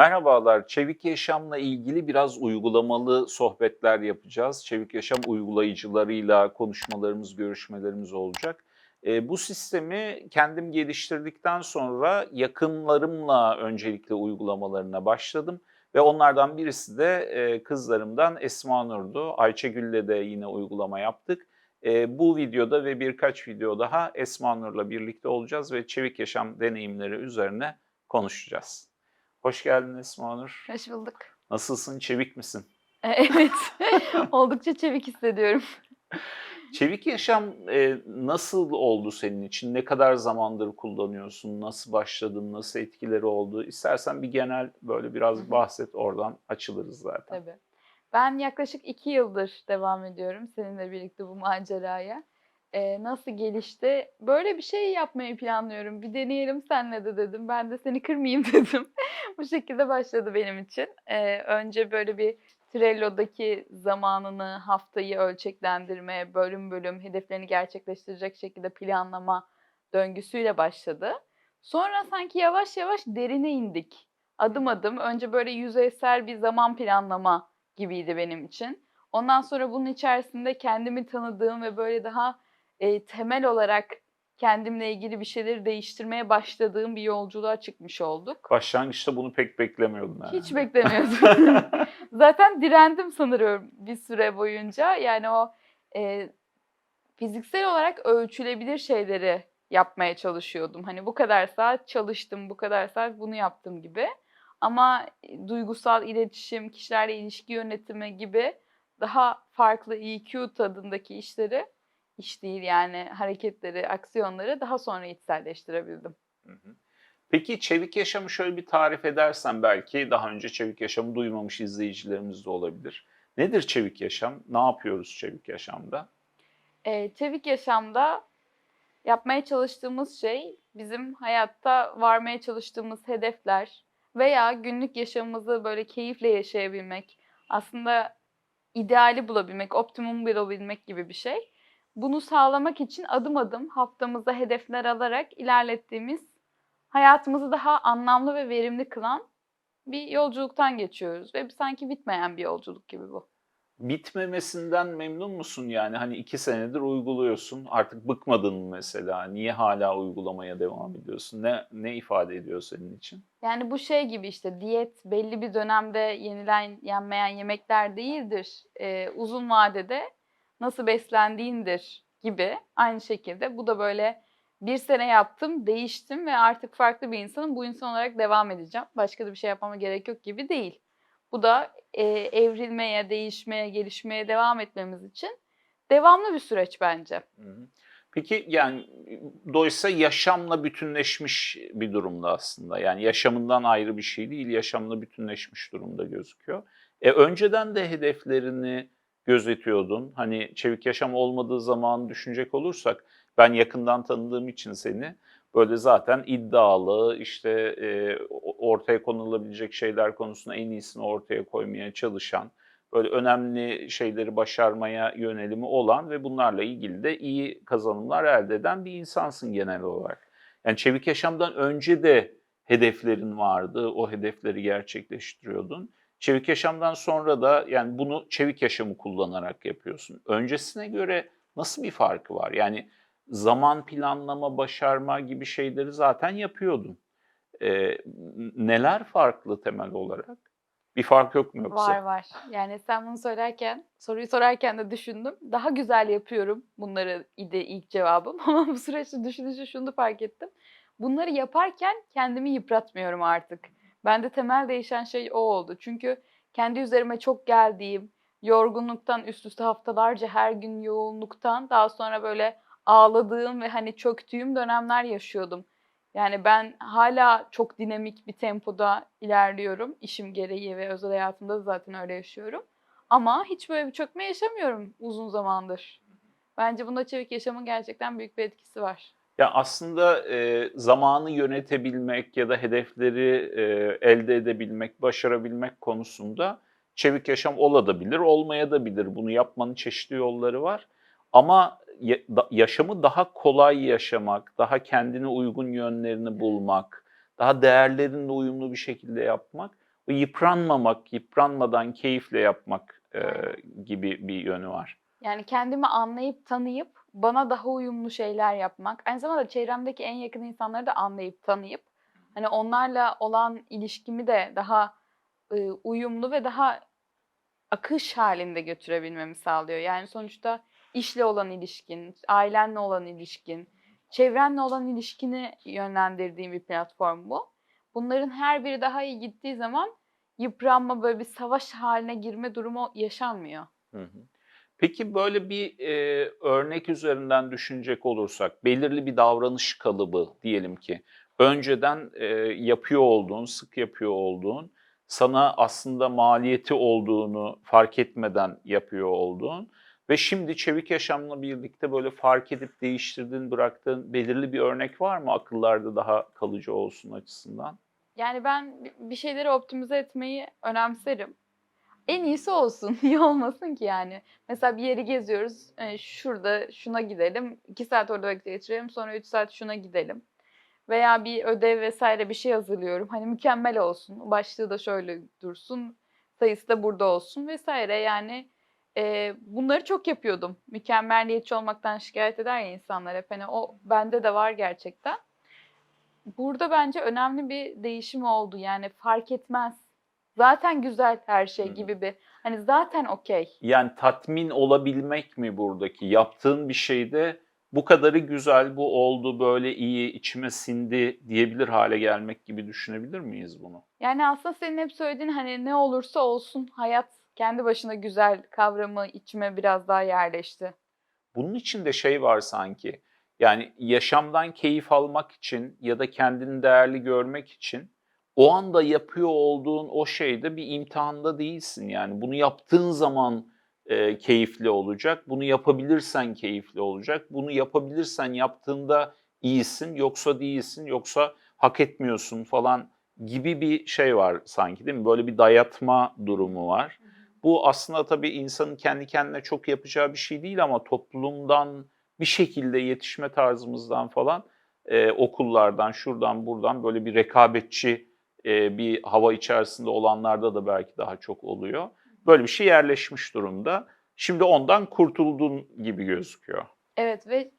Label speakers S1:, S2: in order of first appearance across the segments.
S1: Merhabalar, Çevik Yaşam'la ilgili biraz uygulamalı sohbetler yapacağız. Çevik Yaşam uygulayıcılarıyla konuşmalarımız, görüşmelerimiz olacak. E, bu sistemi kendim geliştirdikten sonra yakınlarımla öncelikle uygulamalarına başladım. Ve onlardan birisi de e, kızlarımdan Esma Nur'du. Ayçegül'le de yine uygulama yaptık. E, bu videoda ve birkaç video daha Esma Nur'la birlikte olacağız ve Çevik Yaşam deneyimleri üzerine konuşacağız. Hoş geldin Esma Nur.
S2: Hoş bulduk.
S1: Nasılsın? Çevik misin?
S2: E, Evet, oldukça çevik hissediyorum.
S1: Çevik yaşam e, nasıl oldu senin için? Ne kadar zamandır kullanıyorsun? Nasıl başladın? Nasıl etkileri oldu? İstersen bir genel böyle biraz bahset oradan açılırız zaten.
S2: Tabii. Ben yaklaşık iki yıldır devam ediyorum seninle birlikte bu maceraya. E, nasıl gelişti? Böyle bir şey yapmayı planlıyorum. Bir deneyelim senle de dedim. Ben de seni kırmayayım dedim. bu şekilde başladı benim için. E, önce böyle bir Trello'daki zamanını, haftayı ölçeklendirme, bölüm bölüm hedeflerini gerçekleştirecek şekilde planlama döngüsüyle başladı. Sonra sanki yavaş yavaş derine indik. Adım adım önce böyle yüzeysel bir zaman planlama gibiydi benim için. Ondan sonra bunun içerisinde kendimi tanıdığım ve böyle daha e, temel olarak kendimle ilgili bir şeyleri değiştirmeye başladığım bir yolculuğa çıkmış olduk.
S1: Başlangıçta bunu pek beklemiyordum. yani.
S2: Hiç beklemiyordum. Zaten direndim sanırım bir süre boyunca. Yani o e, fiziksel olarak ölçülebilir şeyleri yapmaya çalışıyordum. Hani bu kadar saat çalıştım, bu kadar saat bunu yaptım gibi. Ama duygusal iletişim, kişilerle ilişki yönetimi gibi daha farklı EQ tadındaki işleri, iş değil yani hareketleri, aksiyonları daha sonra içselleştirebildim.
S1: Hı hı. Peki çevik yaşamı şöyle bir tarif edersen belki daha önce çevik yaşamı duymamış izleyicilerimiz de olabilir. Nedir çevik yaşam? Ne yapıyoruz çevik yaşamda?
S2: Eee, çevik yaşamda yapmaya çalıştığımız şey bizim hayatta varmaya çalıştığımız hedefler veya günlük yaşamımızı böyle keyifle yaşayabilmek, aslında ideali bulabilmek, optimum bulabilmek gibi bir şey. Bunu sağlamak için adım adım haftamıza hedefler alarak ilerlettiğimiz hayatımızı daha anlamlı ve verimli kılan bir yolculuktan geçiyoruz ve sanki bitmeyen bir yolculuk gibi bu.
S1: Bitmemesinden memnun musun yani? Hani iki senedir uyguluyorsun. Artık bıkmadın mı mesela? Niye hala uygulamaya devam ediyorsun? Ne ne ifade ediyor senin için?
S2: Yani bu şey gibi işte diyet belli bir dönemde yenilen yenmeyen yemekler değildir. Ee, uzun vadede nasıl beslendiğindir gibi. Aynı şekilde bu da böyle bir sene yaptım, değiştim ve artık farklı bir insanım. Bu insan olarak devam edeceğim. Başka da bir şey yapmama gerek yok gibi değil. Bu da e, evrilmeye, değişmeye, gelişmeye devam etmemiz için devamlı bir süreç bence.
S1: Peki yani dolayısıyla yaşamla bütünleşmiş bir durumda aslında. Yani yaşamından ayrı bir şey değil, yaşamla bütünleşmiş durumda gözüküyor. E önceden de hedeflerini gözetiyordun. Hani çevik yaşam olmadığı zaman düşünecek olursak ben yakından tanıdığım için seni böyle zaten iddialı işte e, ortaya konulabilecek şeyler konusunda en iyisini ortaya koymaya çalışan böyle önemli şeyleri başarmaya yönelimi olan ve bunlarla ilgili de iyi kazanımlar elde eden bir insansın genel olarak. Yani çevik yaşamdan önce de hedeflerin vardı, o hedefleri gerçekleştiriyordun. Çevik yaşamdan sonra da yani bunu çevik yaşamı kullanarak yapıyorsun. Öncesine göre nasıl bir farkı var? Yani zaman planlama, başarma gibi şeyleri zaten yapıyordun. Ee, neler farklı temel olarak? Bir fark yok mu yoksa?
S2: Var var. Yani sen bunu söylerken, soruyu sorarken de düşündüm. Daha güzel yapıyorum bunları idi ilk cevabım. Ama bu süreçte düşününce şunu fark ettim. Bunları yaparken kendimi yıpratmıyorum artık. Bende temel değişen şey o oldu. Çünkü kendi üzerime çok geldiğim, yorgunluktan üst üste haftalarca her gün yoğunluktan daha sonra böyle ağladığım ve hani çöktüğüm dönemler yaşıyordum. Yani ben hala çok dinamik bir tempoda ilerliyorum. işim gereği ve özel hayatımda da zaten öyle yaşıyorum. Ama hiç böyle bir çökme yaşamıyorum uzun zamandır. Bence bunda çevik yaşamın gerçekten büyük bir etkisi var.
S1: Ya aslında e, zamanı yönetebilmek ya da hedefleri e, elde edebilmek, başarabilmek konusunda çevik yaşam olabilir, olmaya da bilir. Bunu yapmanın çeşitli yolları var. Ama yaşamı daha kolay yaşamak, daha kendine uygun yönlerini bulmak, daha değerlerinle uyumlu bir şekilde yapmak yıpranmamak, yıpranmadan keyifle yapmak e, gibi bir yönü var.
S2: Yani kendimi anlayıp tanıyıp bana daha uyumlu şeyler yapmak. Aynı zamanda çevremdeki en yakın insanları da anlayıp tanıyıp hani onlarla olan ilişkimi de daha e, uyumlu ve daha akış halinde götürebilmemi sağlıyor. Yani sonuçta işle olan ilişkin, ailenle olan ilişkin, çevrenle olan ilişkini yönlendirdiğim bir platform bu. Bunların her biri daha iyi gittiği zaman yıpranma böyle bir savaş haline girme durumu yaşanmıyor.
S1: Hı hı. Peki böyle bir e, örnek üzerinden düşünecek olursak, belirli bir davranış kalıbı diyelim ki, önceden e, yapıyor olduğun, sık yapıyor olduğun, sana aslında maliyeti olduğunu fark etmeden yapıyor olduğun ve şimdi çevik yaşamla birlikte böyle fark edip değiştirdiğin, bıraktığın belirli bir örnek var mı akıllarda daha kalıcı olsun açısından?
S2: Yani ben bi- bir şeyleri optimize etmeyi önemserim. En iyisi olsun. Niye olmasın ki yani? Mesela bir yeri geziyoruz. e, şurada şuna gidelim. 2 saat orada vakit geçirelim. Sonra 3 saat şuna gidelim. Veya bir ödev vesaire bir şey hazırlıyorum. Hani mükemmel olsun. Başlığı da şöyle dursun. Sayısı da burada olsun vesaire. Yani e, bunları çok yapıyordum. Mükemmelliyetçi olmaktan şikayet eder ya insanlar hep. Hani o bende de var gerçekten. Burada bence önemli bir değişim oldu. Yani fark etmez. Zaten güzel her şey
S1: Hı
S2: gibi bir. Hani zaten okey.
S1: Yani tatmin olabilmek mi buradaki? Yaptığın bir şeyde bu kadarı güzel, bu oldu, böyle iyi, içime sindi diyebilir hale gelmek gibi düşünebilir miyiz bunu?
S2: Yani aslında senin hep söylediğin hani ne olursa olsun hayat kendi başına güzel kavramı içime biraz daha yerleşti.
S1: Bunun için de şey var sanki. Yani yaşamdan keyif almak için ya da kendini değerli görmek için o anda yapıyor olduğun o şeyde bir imtihanda değilsin. Yani bunu yaptığın zaman e, keyifli olacak. Bunu yapabilirsen keyifli olacak. Bunu yapabilirsen yaptığında iyisin yoksa değilsin yoksa hak etmiyorsun falan gibi bir şey var sanki değil mi? Böyle bir dayatma durumu var. Bu aslında tabii insanın kendi kendine çok yapacağı bir şey değil ama toplumdan bir şekilde yetişme tarzımızdan falan e, okullardan şuradan buradan böyle bir rekabetçi e, bir hava içerisinde olanlarda da belki daha çok oluyor. Böyle bir şey yerleşmiş durumda. Şimdi ondan kurtuldun gibi gözüküyor.
S2: Evet ve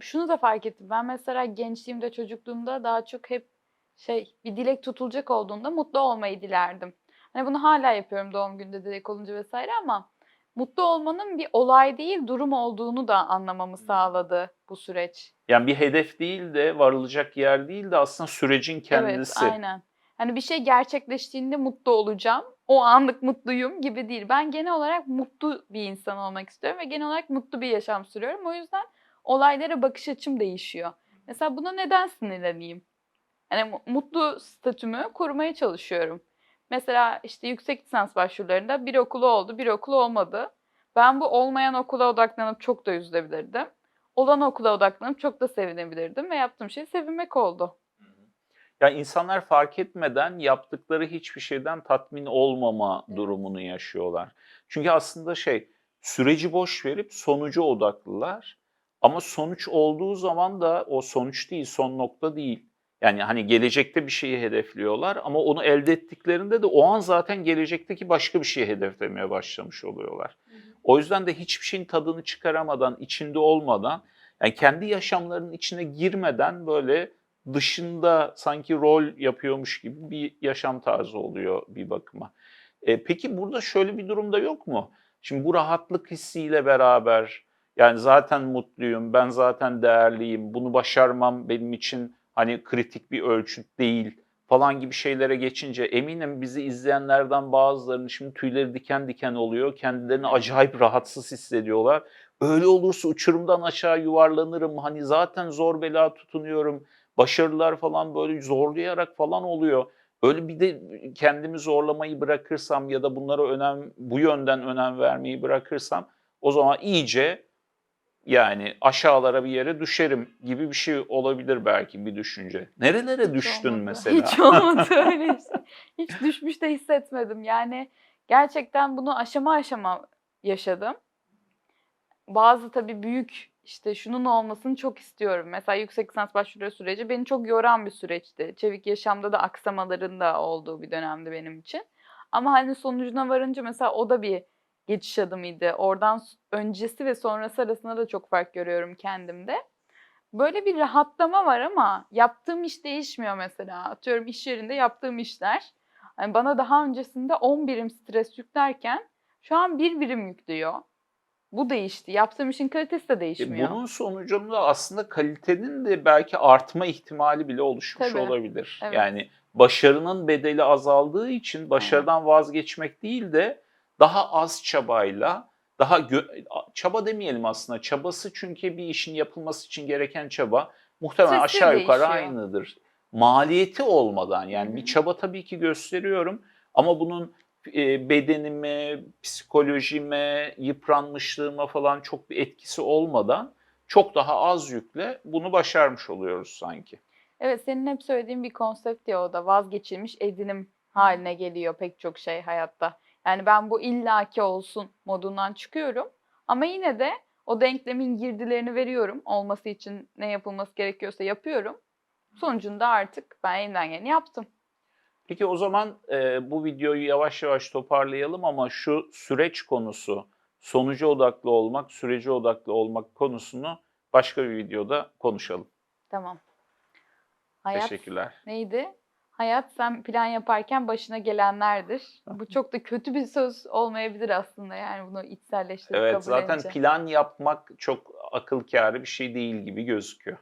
S2: şunu da fark ettim. Ben mesela gençliğimde, çocukluğumda daha çok hep şey bir dilek tutulacak olduğunda mutlu olmayı dilerdim. Hani bunu hala yapıyorum doğum günde dilek olunca vesaire ama mutlu olmanın bir olay değil, durum olduğunu da anlamamı sağladı bu süreç.
S1: Yani bir hedef değil de varılacak yer değil de aslında sürecin kendisi.
S2: Evet, aynen. Hani bir şey gerçekleştiğinde mutlu olacağım. O anlık mutluyum gibi değil. Ben genel olarak mutlu bir insan olmak istiyorum ve genel olarak mutlu bir yaşam sürüyorum. O yüzden olaylara bakış açım değişiyor. Mesela buna neden sinirleneyim? Mu- mutlu statümü korumaya çalışıyorum. Mesela işte yüksek lisans başvurularında bir okulu oldu, bir okulu olmadı. Ben bu olmayan okula odaklanıp çok da üzülebilirdim. Olan okula odaklanıp çok da sevinebilirdim ve yaptığım şey sevinmek oldu.
S1: Yani insanlar fark etmeden yaptıkları hiçbir şeyden tatmin olmama
S2: Evet.
S1: durumunu yaşıyorlar. Çünkü aslında şey süreci boş verip sonuca odaklılar. Ama sonuç olduğu zaman da o sonuç değil, son nokta değil. Yani hani gelecekte bir şeyi hedefliyorlar ama onu elde ettiklerinde de o an zaten gelecekteki başka bir şeyi hedeflemeye başlamış oluyorlar. O yüzden de hiçbir şeyin tadını çıkaramadan, içinde olmadan, yani kendi yaşamlarının içine girmeden böyle dışında sanki rol yapıyormuş gibi bir yaşam tarzı oluyor bir bakıma. E, peki burada şöyle bir durumda yok mu? Şimdi bu rahatlık hissiyle beraber yani zaten mutluyum, ben zaten değerliyim, bunu başarmam benim için hani kritik bir ölçüt değil falan gibi şeylere geçince eminim bizi izleyenlerden bazılarının şimdi tüyleri diken diken oluyor. Kendilerini acayip rahatsız hissediyorlar. Öyle olursa uçurumdan aşağı yuvarlanırım. Hani zaten zor bela tutunuyorum. Başarılar falan böyle zorlayarak falan oluyor. Öyle bir de kendimi zorlamayı bırakırsam ya da bunlara önem bu yönden önem vermeyi bırakırsam o zaman iyice yani aşağılara bir yere düşerim gibi bir şey olabilir belki bir düşünce. Nerelere
S2: Hiç
S1: düştün
S2: olmadı.
S1: mesela?
S2: Hiç olmadı öyle şey. Hiç düşmüş de hissetmedim. Yani gerçekten bunu aşama aşama yaşadım. Bazı tabii büyük işte şunun olmasını çok istiyorum. Mesela yüksek lisans başvuru süreci beni çok yoran bir süreçti. Çevik yaşamda da aksamaların da olduğu bir dönemdi benim için. Ama hani sonucuna varınca mesela o da bir geçiş adımıydı. Oradan öncesi ve sonrası arasında da çok fark görüyorum kendimde. Böyle bir rahatlama var ama yaptığım iş değişmiyor mesela. Atıyorum iş yerinde yaptığım işler. Hani bana daha öncesinde 10 birim stres yüklerken şu an bir birim yüklüyor. Bu değişti. Yaptığım işin kalitesi de
S1: E,
S2: değişmiyor.
S1: Bunun sonucunda aslında kalitenin de belki artma ihtimali bile oluşmuş
S2: Tabii,
S1: olabilir.
S2: evet.
S1: Yani başarının bedeli azaldığı için başarıdan vazgeçmek değil de daha az çabayla, daha gö- çaba demeyelim aslında. Çabası çünkü bir işin yapılması için gereken çaba muhtemelen
S2: Sesi
S1: aşağı yukarı
S2: değişiyor.
S1: aynıdır. Maliyeti olmadan yani
S2: Hı hı.
S1: bir çaba tabii ki gösteriyorum ama bunun e, bedenime, psikolojime, yıpranmışlığıma falan çok bir etkisi olmadan çok daha az yükle bunu başarmış oluyoruz sanki.
S2: Evet senin hep söylediğin bir konsept ya o da vazgeçilmiş edinim haline geliyor pek çok şey hayatta. Yani ben bu illaki olsun modundan çıkıyorum ama yine de o denklemin girdilerini veriyorum. Olması için ne yapılması gerekiyorsa yapıyorum. Sonucunda artık ben elimden geleni yaptım.
S1: Peki o zaman e, bu videoyu yavaş yavaş toparlayalım ama şu süreç konusu, sonuca odaklı olmak, sürece odaklı olmak konusunu başka bir videoda konuşalım.
S2: Tamam. Hayat
S1: Teşekkürler.
S2: neydi? Hayat sen plan yaparken başına gelenlerdir. Bu çok da kötü bir söz olmayabilir aslında yani bunu içselleştirip
S1: Evet zaten
S2: kabullenince.
S1: plan yapmak çok akıl kârı bir şey değil gibi gözüküyor.